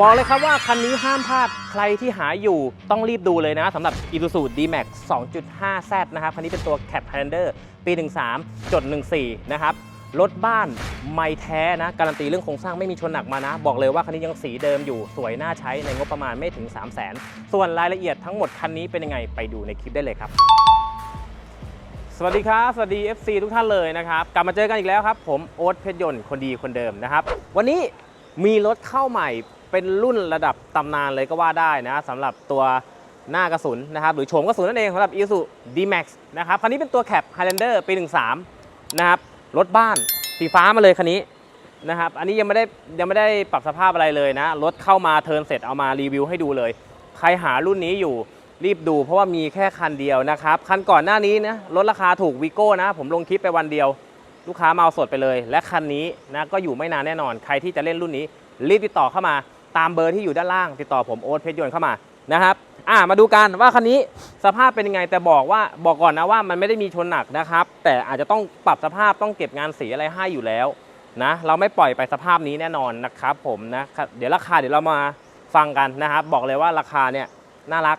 บอกเลยครับว่าคันนี้ห้ามพลาดใครที่หาอยู่ต้องรีบดูเลยนะสำหรับ Isuzu D-Max 2.5Z นะครับ คันนี้เป็นตัว Cap Highlander ปี 13จด14 นะครับ รถบ้านไม่แท้นะ การันตีเรื่องโครงสร้างไม่มีชนหนักมานะ บอกเลยว่าคันนี้ยังสีเดิมอยู่สวยน่าใช้ในงบประมาณไม่ถึง 3 0 0 0 0 0ส่วนรายละเอียดทั้งหมดคันนี้เป็นยังไงไปดูในคลิปได้เลยครับสวัสดีครับ สวัสดี FC ทุกท่านเลยนะครับ กลับมาเจอกันอีกแล้วครับ ผมโอ๊ตเพชรยนต์คนดีคนเดิมนะครับ วันนี้มีรถเข้าใหม่ เป็นรุ่นระดับตำนานเลยก็ว่าได้นะสำหรับตัวหน้ากระสุนนะครับหรือโฉมกระสุนนั่นเองสำหรับ Isuzu D-Max นะครับคันนี้เป็นตัวแคป Highlander ปี 13 นะครับรถบ้านสีฟ้ามาเลยคันนี้นะครับอันนี้ยังไม่ได้ยังไม่ได้ปรับสภาพอะไรเลยนะรถเข้ามาเทิร์นเสร็จเอามารีวิวให้ดูเลย ใครหารุ่นนี้อยู่รีบดูเพราะว่ามีแค่คันเดียวนะครับคันก่อนหน้านี้นะลดราคาถูกวีโก้นะผมลงคลิปไปวันเดียว ลูกค้ามาเอาสดไปเลย และคันนี้นะก็อยู่ไม่นานแน่นอน ใครที่จะเล่นรุ่นนี้ รีบติดต่อเข้ามา ตามเบอร์ที่อยู่ด้านล่าง ติดต่อผมโอ๊ตเพชรยนต์เข้ามานะครับอ่ามาดูกันว่าคันนี้สภาพเป็นยังไงแต่บอกว่าบอกก่อนนะว่ามันไม่ได้มีชนหนักนะครับ แต่อาจจะต้องปรับสภาพต้องเก็บงานสีอะไรให้อยู่แล้วนะเราไม่ปล่อยไปสภาพนี้แน่นอนนะครับผมนะครับเดี๋ยวราคาเดี๋ยวเรามาฟังกันนะครับ บอกเลยว่าราคาเนี่ยน่ารัก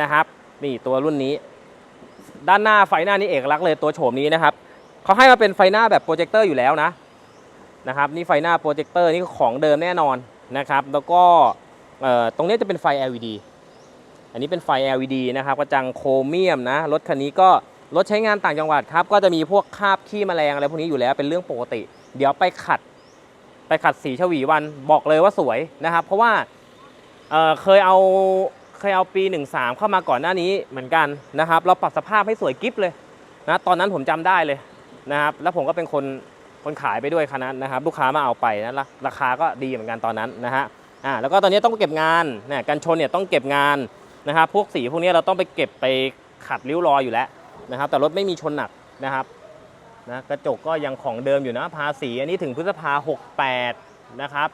นะครับนี่ตัวรุ่นนี้ ด้านหน้าไฟหน้านี้เอกลักษณ์เลยตัวโฉมนี้นะครับเขาให้มาเป็นไฟหน้าแบบโปรเจคเตอร์อยู่แล้วนะนะครับนี่ไฟหน้าโปรเจคเตอร์นี่ของเดิมแน่นอน นะครับ แล้วก็ตรงนี้จะเป็นไฟ LED อันนี้เป็นไฟ LED นะครับกระจังโครเมียมนะรถคันนี้ก็รถใช้งานต่างจังหวัดครับ ก็จะมีพวกคราบขี้แมลงอะไรพวกนี้อยู่แล้วเป็นเรื่องปกติ เดี๋ยวไปขัดไปขัดสีฉวีวันบอกเลยว่าสวยนะครับ เพราะว่าเเคยเอาเคยเอาปี 13 เข้ามาก่อนหน้านี้เหมือนกันนะครับ เราปรับสภาพให้สวยกิ๊บเลยนะตอนนั้นผมจำได้เลยนะครับ แล้วผมก็เป็นคน คนขายไปด้วยคันนั้นนะครับ ลูกค้ามาเอาไปนะราราคาก็ดีเหมือนกันตอนนั้นนะฮะอ่าแล้วก็ตอนนี้ต้องเก็บงานเนี่ยกันชนเนี่ยต้องเก็บงานนะครับพวกสีพวกนี้เราต้องไปเก็บไปขัดริ้วรอยอยู่แล้วนะครับ แต่รถไม่มีชนหนักนะครับนะกระจกก็ยังของเดิมอยู่นะภาษีอันนี้ถึงพฤษภา68นะครับ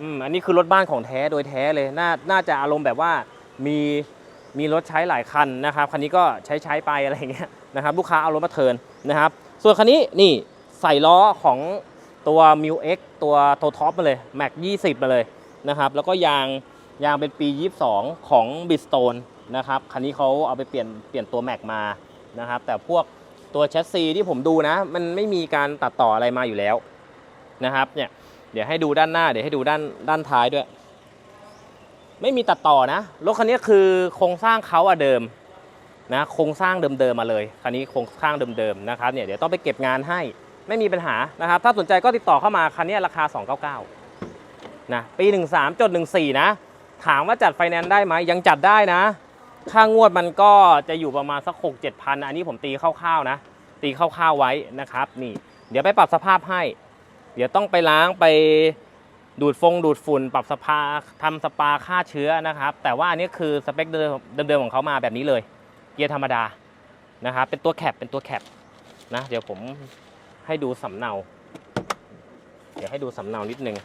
อืมอันนี้คือรถบ้านของแท้โดยแท้เลยน่าน่าจะอารมณ์แบบว่ามีมีรถใช้หลายคันนะครับคันนี้ก็ใช้ใช้ไปอะไรเงี้ยนะครับ ลูกค้าเอารถมาเทินนะครับ ส่วนคันนี้นี่ ใส่ล้อของตัว m ิ X ตัวโทท็อปมาเลย Mac 20 มาเลยนะครับ แล้วก็ยางยางเป็นปี 22 ของ b i s t o n e นะครับ คันนี้เขาเอาไปเปลี่ยนเปลี่ยนตัว Mac มานะครับ แต่พวกตัวแชสซีที่ผมดูนะ มันไม่มีการตัดต่ออะไรมาอยู่แล้วนะครับเนี่ยเดี๋ยวให้ดูด้านหน้า เดี๋ยวให้ดูด้านด้านท้ายด้วย ไม่มีตัดต่อนะรถคันนี้คือโครงสร้างเขาอะเดิมนะโครงสร้างเดิมๆมาเลยคันนี้โครงสร้างเดิมๆนะครับเนี่ยเดี๋ยวต้องไปเก็บงานให้ ไม่มีปัญหานะครับ ถ้าสนใจก็ติดต่อเข้ามาคันนี้ราคา 299นะปี 13จด14 นะ ถามว่าจัดไฟแนนซ์ได้ไหมยังจัดได้นะ ค่างวดมันก็จะอยู่ประมาณสัก 6 7พันอันนี้ผมตีคร่าวๆนะ ตีคร่าวๆไว้นะครับ นี่ เดี๋ยวไปปรับสภาพให้ เดี๋ยวต้องไปล้างไปดูดฟงดูดฝุ่น ปรับสภาทำสปาฆ่าเชื้อนะครับ แต่ว่าอันนี้คือสเปคเดิมเดิมๆของเขามาแบบนี้เลย เกียร์ธรรมดานะครับ เป็นตัวแคปเป็นตัวแคปนะ เดี๋ยวผม ให้ดูสำเนา เดี๋ยวให้ดูสำเนานิดนึง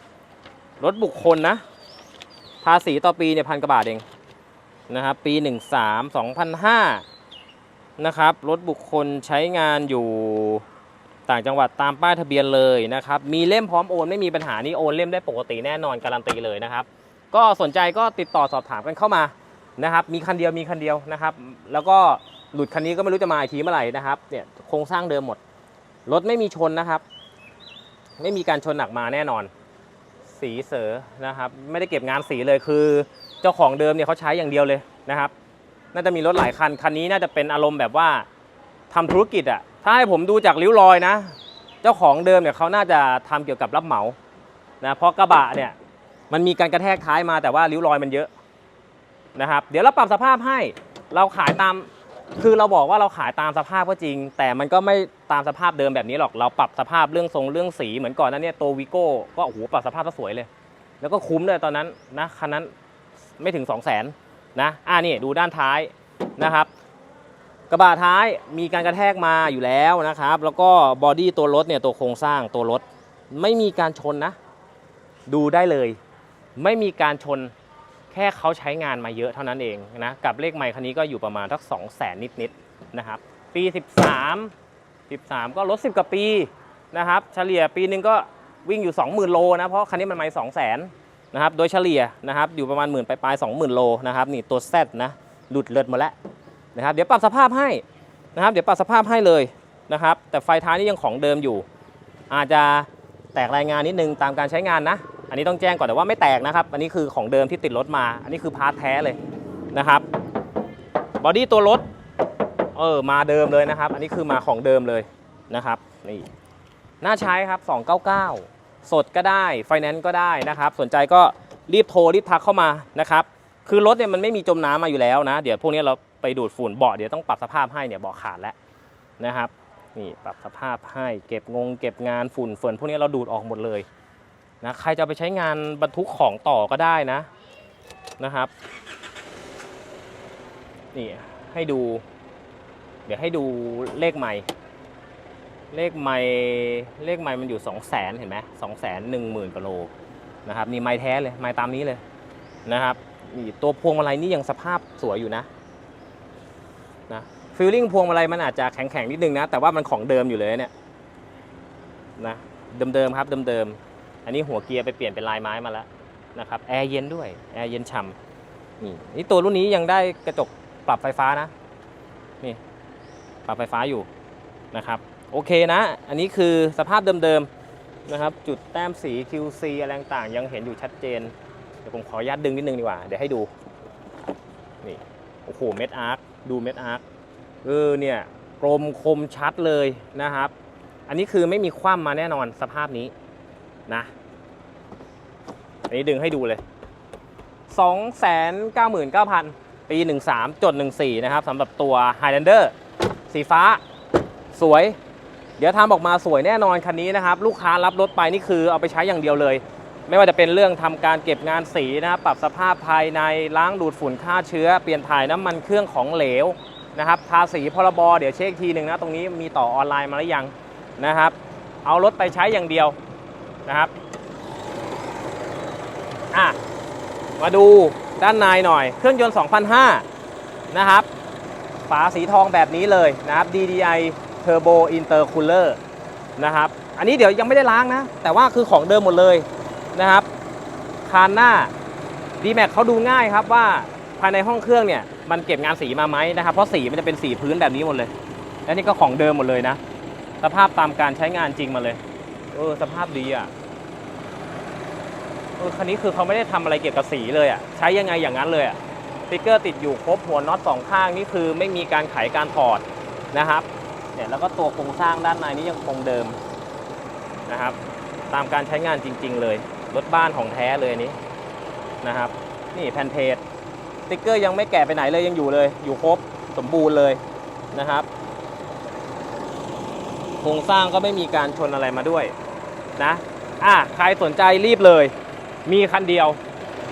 รถบุคคลนะ ภาษีต่อปีเนี่ยพันกว่าบาทเองนะครับ ปี 13 2005 นะครับ รถบุคคลใช้งานอยู่ต่างจังหวัดตามป้ายทะเบียนเลยนะครับ มีเล่มพร้อมโอนไม่มีปัญหานี่โอนเล่มได้ปกติแน่นอนการันตีเลยนะครับ ก็สนใจก็ติดต่อสอบถามกันเข้ามานะครับ มีคันเดียวมีคันเดียวนะครับ แล้วก็หลุดคันนี้ก็ไม่รู้จะมาอีกทีเมื่อไหร่นะครับ เนี่ยโครงสร้างเดิมหมด รถไม่มีชนนะครับ ไม่มีการชนหนักมาแน่นอน สีเสือนะครับ ไม่ได้เก็บงานสีเลยคือ เจ้าของเดิมเนี่ยเขาใช้อย่างเดียวเลยนะครับ น่าจะมีรถหลายคันคันนี้น่าจะเป็นอารมณ์แบบว่าทำธุรกิจอะถ้าให้ผมดูจากริ้วรอยนะ เจ้าของเดิมเนี่ยเขาน่าจะทำเกี่ยวกับรับเหมานะเพราะกระบะเนี่ยมันมีการกระแทกท้ายมาแต่ว่าริ้วรอยมันเยอะนะครับ เดี๋ยวเราปรับสภาพให้เราขายตาม คือเราบอกว่าเราขายตามสภาพก็จริง แต่มันก็ไม่ตามสภาพเดิมแบบนี้หรอกเราปรับสภาพเรื่องทรงเรื่องสีเหมือนก่อนนั้นเนี่ยตัววิโก้ก็โอ้โหปรับสภาพก็สวยเลย แล้วก็คุ้มเลยตอนนั้นนะคันนั้นไม่ถึง 2 0 0 0 0นนะอ่านี่ดูด้านท้ายนะครับ กระบะท้ายมีการกระแทกมาอยู่แล้วนะครับ แล้วก็บอดี้ตัวรถเนี่ยตัวโครงสร้างตัวรถ ไม่มีการชนนะ ดูได้เลย ไม่มีการชน ค่เขาใช้งานมาเยอะเท่านั้นเองนะกับเลขไมค์คันนี้ก็อยู่ประมาณสัก 2 0 0แสนนิดๆนะครับปี 13 13 ก็ลด 10กว่าปีนะครับเฉลี่ยปีนึงก็วิ่งอยู่ 20,000 โลนะเพราะคันนี้มันไม่2 0 0แสนนะครับโดยเฉลี่ยนะครับอยู่ประมาณหมื่นปลายๆสองหมื่นโลนะครับนี่ตัวแซดนะหลุดเลือดหมดแล้วนะครับเดี๋ยวปรับสภาพให้นะครับเดี๋ยวปรับสภาพให้เลยนะครับแต่ไฟท้ายนี่ยังของเดิมอยู่ อาจจะแตกรายงานนิดนึงตามการใช้งานนะ อันนี้ต้องแจ้งก่อนแต่ว่าไม่แตกนะครับ อันนี้คือของเดิมที่ติดรถมา อันนี้คือพาร์ทแท้เลยนะครับบอดี้ตัวรถเออมาเดิมเลยนะครับ อันนี้คือมาของเดิมเลยนะครับนี่น่าใช้ครับ 299 สดก็ได้ไฟแนนซ์ก็ได้นะครับ สนใจก็รีบโทรรีบทักเข้ามานะครับ คือรถเนี่ยมันไม่มีจมน้ำมาอยู่แล้วนะ เดี๋ยวพวกนี้เราไปดูดฝุ่นเบาะเดี๋ยวต้องปรับสภาพให้เนี่ยเบาะขาดแล้วนะครับนี่ปรับสภาพให้เก็บงงเก็บงานฝุ่นเฟินพวกนี้เราดูดออกหมดเลย นะใครจะไปใช้งานบรรทุกของต่อก็ได้นะนะครับนี่ให้ดู เดี๋ยวให้ดูเลขใหม่ เลขไม่เลขไม่มันอยู่2 0 0แสนเห็นไหมสองแสนหนึ่งหมื่นกว่าโลนะครับนี่ไม้แท้เลยไม้ตามนี้เลยนะครับนี่ตัวพวงมาลัยนี่ยังสภาพสวยอยู่นะนะฟิลลิ่งพวงมาลัยมันอาจจะแข็งๆนิดนึงนะ แต่ว่ามันของเดิมอยู่เลยเนี่ยนะเดิมๆครับเดิมๆ อันนี้หัวเกียร์ไปเปลี่ยนเป็นลายไม้มาแล้วนะครับแอร์เย็นด้วยแอร์เย็นฉ่ำนี่นี่ตัวรุ่นนี้ยังได้กระจกปรับไฟฟ้านะนี่ปรับไฟฟ้าอยู่นะครับโอเคนะ อันนี้คือสภาพเดิมๆนะครับ จุดแต้มสี QC อะไรต่างยังเห็นอยู่ชัดเจน เดี๋ยวผมขออนุญาตดึงนิดนึงดีกว่า เดี๋ยวให้ดู นี่ โอ้โห เม็ดอาร์ค ดูเม็ดอาร์ค เออ เนี่ย กลมคมชัดเลยนะครับ อันนี้คือไม่มีคว่ำมาแน่นอนสภาพนี้ นะอันนี้ดึงให้ดูเลย 299,000 ปี 13จด14 นะครับสำหรับตัว Highlander สีฟ้าสวย เดี๋ยวทำออกมาสวยแน่นอนคันนี้นะครับ ลูกค้ารับรถไปนี่คือเอาไปใช้อย่างเดียวเลย ไม่ว่าจะเป็นเรื่องทำการเก็บงานสีนะครับปรับสภาพภายในล้างดูดฝุ่นฆ่าเชื้อ เปลี่ยนถ่ายน้ำมันเครื่องของเหลวนะครับภาษีพรบเดี๋ยวเช็คทีหนึ่งนะ ตรงนี้มีต่อออนไลน์มาหรือยังนะครับ เอารถไปใช้อย่างเดียว นะครับอะมาดูด้านในหน่อย เครื่องยนต์ 2005 นะครับ ฝาสีทองแบบนี้เลยนะครับ DDI Turbo Intercooler นะครับ อันนี้เดี๋ยวยังไม่ได้ล้างนะ แต่ว่าคือของเดิมหมดเลยนะครับ คานหน้า d m a x เขาดูง่ายครับว่าภายในห้องเครื่องเนี่ย มันเก็บงานสีมาไหมนะครับ เพราะสีมันจะเป็นสีพื้นแบบนี้หมดเลย และนี่ก็ของเดิมหมดเลยนะ สภาพตามการใช้งานจริงมาเลย เออ สภาพดีอะ คันนี้คือเขาไม่ได้ทำอะไรเกี่ยวกับสีเลยอะใช้ยังไงอย่างนั้นเลยอะสติ๊กเกอร์ติดอยู่ครบหัวน็อตสองข้างนี่คือไม่มีการไขการถอดนะครับเนี่ยแล้วก็ตัวโครงสร้างด้านในนี้ยังคงเดิมนะครับ ตามการใช้งานจริง ๆ เลยรถบ้านของแท้เลยนี้นะครับ นี่แผ่นเพจสติ๊กเกอร์ยังไม่แกะไปไหนเลยยังอยู่เลย อยู่ครบสมบูรณ์เลยนะครับโครงสร้างก็ไม่มีการชนอะไรมาด้วยนะอะใครสนใจรีบเลย มีคันเดียว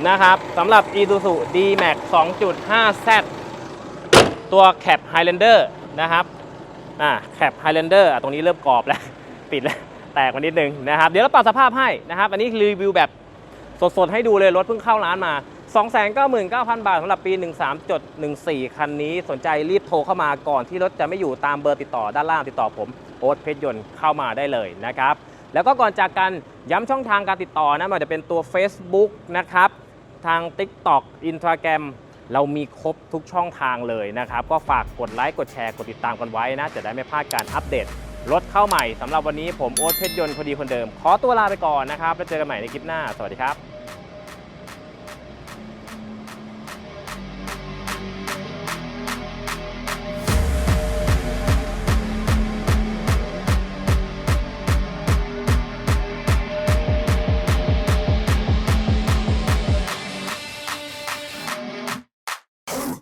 นะครับสำหรับ Isuzu D-Max 2.5Z ตัว Cap Highlander นะครับอ่า Cap Highlander อะตรงนี้เริ่มกรอบแล้ว ปิดแล้ว แตกมานิดนึงนะครับ เดี๋ยวเราปรับสภาพให้นะครับ อันนี้รีวิวแบบสดๆ ให้ดูเลยรถเพิ่งเข้าร้านมา 299,000 บาทสำหรับปี 13.14 คันนี้สนใจรีบโทรเข้ามาก่อนที่รถจะไม่อยู่ตามเบอร์ติดต่อด้านล่างติดต่อผมโอ๊ตเพชรยนต์เข้ามาได้เลยนะครับ แล้วก็ก่อนจากกันย้ำช่องทางการติดต่อนะมันจะเป็นตัว Facebook นะครับ ทาง Tik t o k i n s t a g r กรมเรามีครบทุกช่องทางเลยนะครับ ก็ฝากกดไลค์กดแชร์กดติดตามกันไว้นะ จะได้ไม่พลาดการอัปเดตรถเข้าใหม่สำหรับวันนี้ผมโอ๊ตเพชรยนต์คนดีคนเดิม ขอตัวลาไปก่อนนะครับ แล้วเจอกันใหม่ในคลิปหน้า สวัสดีครับ